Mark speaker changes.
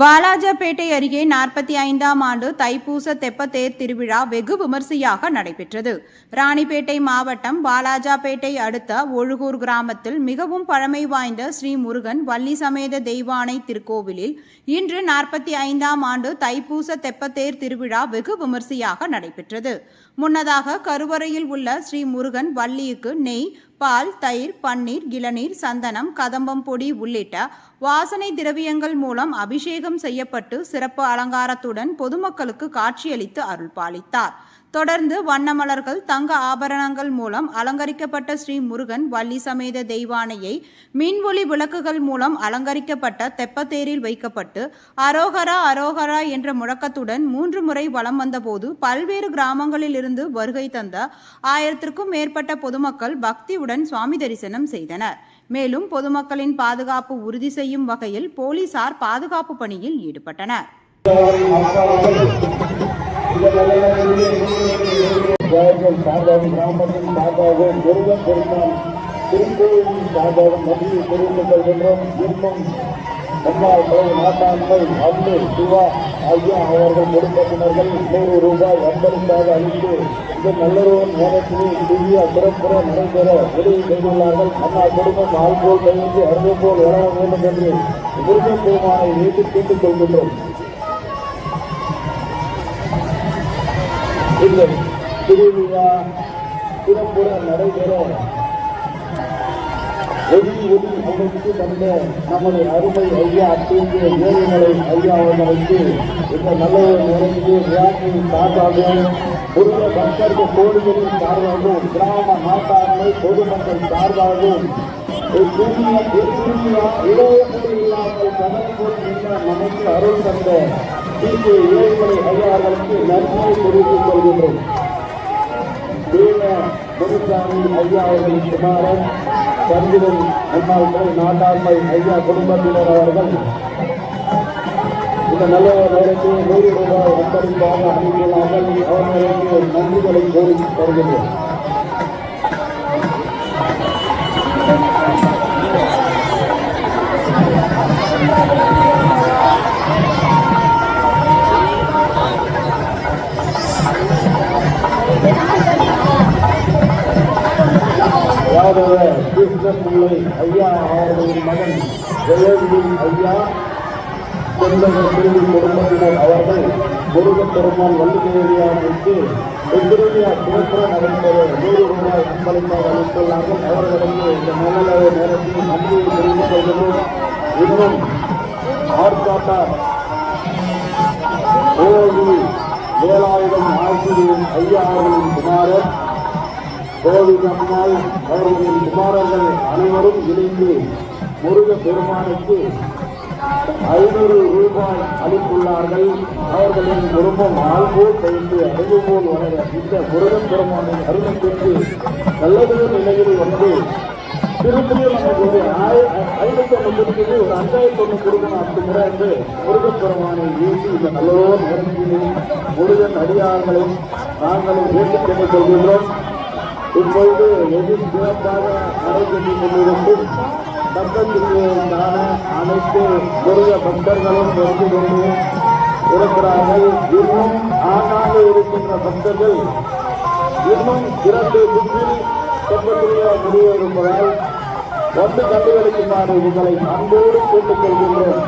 Speaker 1: வாலாஜாபேட்டை அருகே நாற்பத்தி ஐந்தாம் ஆண்டு தைப்பூச தெப்பத்தேர் திருவிழா வெகு விமர்சையாக நடைபெற்றது. ராணிப்பேட்டை மாவட்டம் வாலாஜாபேட்டை அடுத்த ஒழுகூர் கிராமத்தில் மிகவும் பழமை வாய்ந்த ஸ்ரீ முருகன் வள்ளி சமேத தெய்வானை திருக்கோவிலில் இன்று நாற்பத்தி ஐந்தாம் ஆண்டு தைப்பூச தெப்பத்தேர் திருவிழா வெகு விமர்சையாக நடைபெற்றது. முன்னதாக கருவறையில் உள்ள ஸ்ரீ முருகன் வள்ளிக்கு நெய் பால் தயிர் பன்னீர் இளநீர் சந்தனம் கதம்பம் பொடி உள்ளிட்ட வாசனை திரவியங்கள் மூலம் அபிஷேகம் செய்யப்பட்டு சிறப்பு அலங்காரத்துடன் பொதுமக்களுக்கு காட்சியளித்து அருள் பாலித்தார் தொடர்ந்து வண்ணமலர்கள் தங்க ஆபரணங்கள் மூலம் அலங்கரிக்கப்பட்ட ஸ்ரீ முருகன் வள்ளி சமேத தெய்வானையை மின்வொளி விளக்குகள் மூலம் அலங்கரிக்கப்பட்ட தெப்பத்தேரில் வைக்கப்பட்டு அரோகரா அரோகரா என்ற முழக்கத்துடன் மூன்று முறை வலம் வந்தபோது பல்வேறு கிராமங்களில் இருந்து வருகை தந்த ஆயிரத்திற்கும் மேற்பட்ட பொதுமக்கள் பக்தியுடன் சுவாமி தரிசனம் செய்தனர். மேலும் பொதுமக்களின் பாதுகாப்பு உறுதி செய்யும் வகையில் போலீசார் பாதுகாப்பு பணியில் ஈடுபட்டனர்.
Speaker 2: ஜெயங்கள் சார்பாக கிராமத்தின் சார்பாக முருகன் பெருமான் திருக்கோயிலின் சார்பாக நன்றியை தெரிவித்துக் கொள்கின்றோம். இன்னும் முன்னாள் தலைவர் நாட்டாண்மை அன்பு சிவா ஐயா அவர்கள் குடும்பத்தினர்கள் நூறு ரூபாய் அன்பளிப்பாக அளித்து இந்த நல்லொருவன் நேரத்திலே திவ்ய சிறப்புற நடைபெற உதவி செய்துள்ளார்கள். அண்ணா குடும்பம் ஆள்போல் கழிந்து அருள் போல் வளர வேண்டும் என்று முருகன் பெருமானை நீட்டு கேட்டுக் கொள்கின்றோம். இல்லை. திருவிழா சிறப்புற நடைபெறும். ஒளி ஒளி அமைத்து தந்த நமது அருமை ஐயா தூங்கிய ஏழைகளை ஐயா அவர்களுக்கு இந்த நல்ல ஒரு நிறைந்து விழாக்களின் சார்பாகவும் முருக பக்தர்கள் கோடிகளின் சார்பாகவும் கிராம நாட்டாண்மை பொதுமக்கள் சார்பாகவும் நமக்கு அருள் தந்த தீர்ப்பு ஏழைகளை ஐயா அவர்களுக்கு நன்றியை தெரிவித்துக் கொள்கின்றோம். முனுசாமி ஐயா அவர்களின் குமாரன் சந்திரன் முன்னாள் நாட்டாண்மை ஐயா குடும்பத்தினர் அவர்கள். இந்த நல்ல நேரத்தில் நூறு ரூபாய் அன்பளிப்பாக அளிக்கிறார்கள் அவர்களுக்கு நன்றிகளை கோரி தருகின்றோம் யாதவ கிருஷ்ணபிள்ளை ஐயா அவர்களின் மகன் ஜெயந்தி ஐயா செல்வகர் பிரிவு குடும்பத்தினர் அவர்கள் முருகப் பெருமாள் வள்ளிதேவியாருக்கு எதிரியா சிறப்புற நடைபெற நூறு ரூபாய் அன்பளிப்பாக அளித்துள்ளார்கள். அவர்களுக்கு இந்த நல்ல நேரத்தில் நன்றியை தெரிந்து கொள்கிறோம். இன்னும் ஆர்ப்பாட்டா கோவி வேலாயுதம் ஆசிரியர் ஐயா கோவில் அம்மாள் அவர்களின் குமாரர்கள் அனைவரும் இணைந்து முருக பெருமானுக்கு ஐநூறு ரூபாய் அளித்துள்ளார்கள். அவர்களின் குடும்பம் ஆள்போல் கைந்து அறிவு போல் வளர இந்த முருகன் பெருமானின் அருமை பெற்று நல்லதொரு நிலையில் வந்து திருப்பியும் நமக்கு ஒரு ஆய- ஐநூத்தி ஒன்று ஒரு அஞ்சாயிரத்தி ஒன்று கொடுக்கணும் அப்படிங்கிற என்று முருகன் பெருமானை வீசி இந்த நல்லதோ நேரத்திலே முருகன் அடியார்களை நாங்களும் வேண்டிக் கொண்டு கொள்கின்றோம் இப்பொழுது வெகு சிறப்பாக நடைபெற்றுக் கொண்டிருக்கும் பக்கத்திற்கான அனைத்து முருக பக்தர்களும் வந்து கொண்டு இருக்கிறார்கள். இன்னும் ஆங்காங்கே இருக்கின்ற பக்தர்கள் இன்னும் இரண்டு சுற்றில் பக்கத்திலே முடிவு இருப்பதால் வந்து கண்டுகளிக்குமாறு உங்களை அன்போடு கேட்டுக்கொள்கின்றோம்.